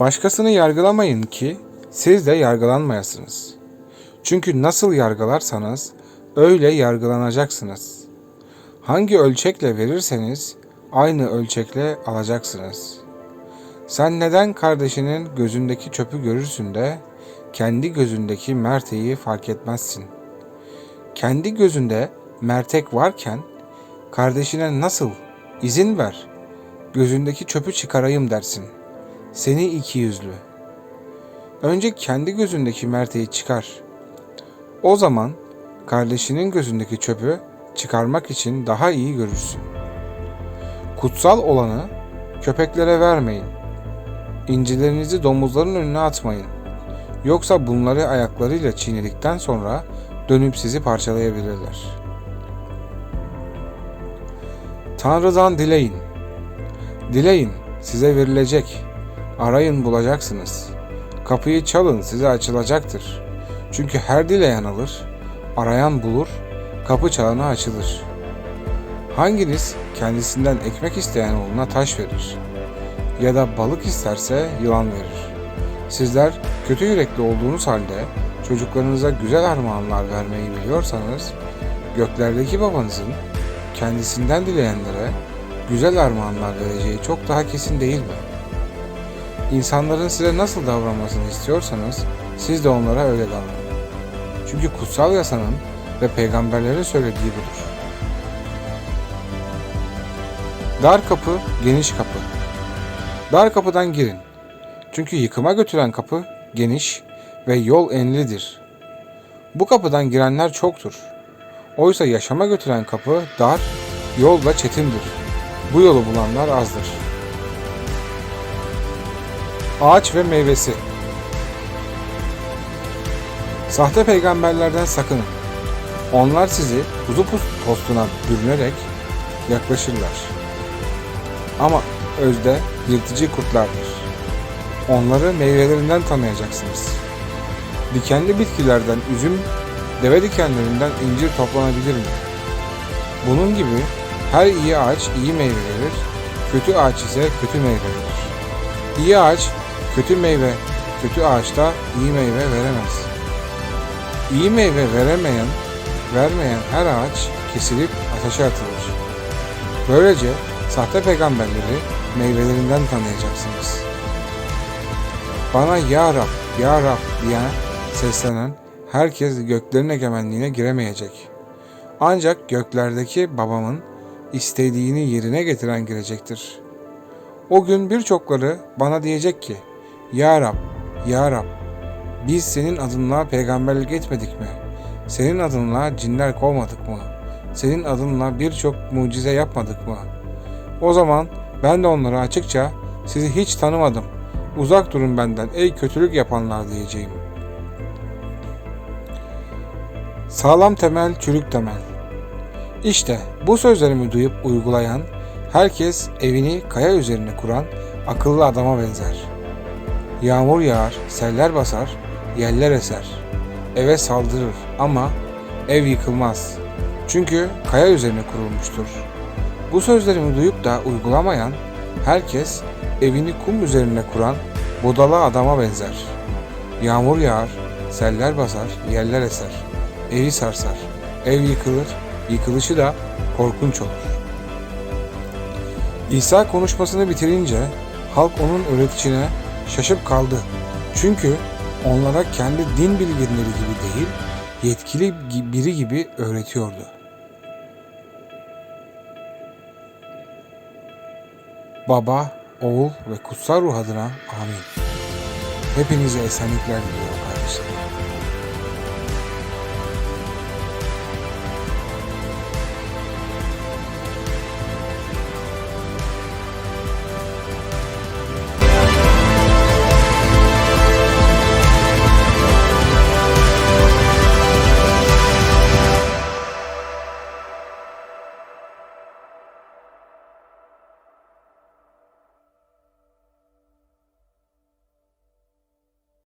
Başkasını yargılamayın ki siz de yargılanmayasınız. Çünkü nasıl yargılarsanız öyle yargılanacaksınız. Hangi ölçekle verirseniz aynı ölçekle alacaksınız. Sen neden kardeşinin gözündeki çöpü görürsün de kendi gözündeki merteği fark etmezsin? Kendi gözünde mertek varken kardeşine nasıl izin ver gözündeki çöpü çıkarayım dersin. Seni iki yüzlü. Önce kendi gözündeki merteği çıkar. O zaman kardeşinin gözündeki çöpü çıkarmak için daha iyi görürsün. Kutsal olanı köpeklere vermeyin. İncilerinizi domuzların önüne atmayın. Yoksa bunları ayaklarıyla çiğnedikten sonra dönüp sizi parçalayabilirler. Tanrı'dan dileyin. Dileyin, size verilecek. Arayın bulacaksınız. Kapıyı çalın, size açılacaktır. Çünkü her dileyen alır, arayan bulur, kapı çalana açılır. Hanginiz kendisinden ekmek isteyen oğluna taş verir? Ya da balık isterse yılan verir. Sizler kötü yürekli olduğunuz halde çocuklarınıza güzel armağanlar vermeyi biliyorsanız, göklerdeki babanızın kendisinden dileyenlere güzel armağanlar vereceği çok daha kesin değil mi? İnsanların size nasıl davranmasını istiyorsanız siz de onlara öyle davranın. Çünkü kutsal yasanın ve peygamberlerin söylediği budur. Dar kapı, geniş kapı. Dar kapıdan girin. Çünkü yıkıma götüren kapı geniş ve yol enlidir. Bu kapıdan girenler çoktur. Oysa yaşama götüren kapı dar, yol da çetindir. Bu yolu bulanlar azdır. Ağaç ve meyvesi Sahte peygamberlerden sakının. Onlar sizi kuzu postuna bürünerek yaklaşırlar. Ama özde yırtıcı kurtlardır. Onları meyvelerinden tanıyacaksınız. Dikenli bitkilerden üzüm, deve dikenlerinden incir toplanabilir mi? Bunun gibi her iyi ağaç iyi meyve verir, kötü ağaç ise kötü meyve verir. İyi ağaç kötü meyve, kötü ağaçta iyi meyve veremez. İyi meyve veremeyen, vermeyen her ağaç kesilip ateşe atılır. Böylece sahte peygamberleri meyvelerinden tanıyacaksınız. Bana Ya Rab, Ya Rab diyen seslenen herkes göklerin egemenliğine giremeyecek. Ancak göklerdeki babamın istediğini yerine getiren girecektir. O gün birçokları bana diyecek ki, Ya Rab, Ya Rab, biz senin adınla peygamberlik etmedik mi? Senin adınla cinler kovmadık mı? Senin adınla birçok mucize yapmadık mı? O zaman ben de onlara açıkça sizi hiç tanımadım. Uzak durun benden ey kötülük yapanlar diyeceğim. Sağlam temel, çürük temel. İşte bu sözlerimi duyup uygulayan, herkes evini kaya üzerine kuran akıllı adama benzer. Yağmur yağar, seller basar, yeller eser. Eve saldırır ama ev yıkılmaz. Çünkü kaya üzerine kurulmuştur. Bu sözlerimi duyup da uygulamayan, herkes evini kum üzerine kuran budala adama benzer. Yağmur yağar, seller basar, yeller eser. Evi sarsar, ev yıkılır, yıkılışı da korkunç olur. İsa konuşmasını bitirince halk onun öğreticine şaşıp kaldı. Çünkü onlara kendi din bilginleri gibi değil, yetkili biri gibi öğretiyordu. Baba, Oğul ve Kutsal Ruh adına amin. Hepinize esenlikler diliyorum kardeşlerim.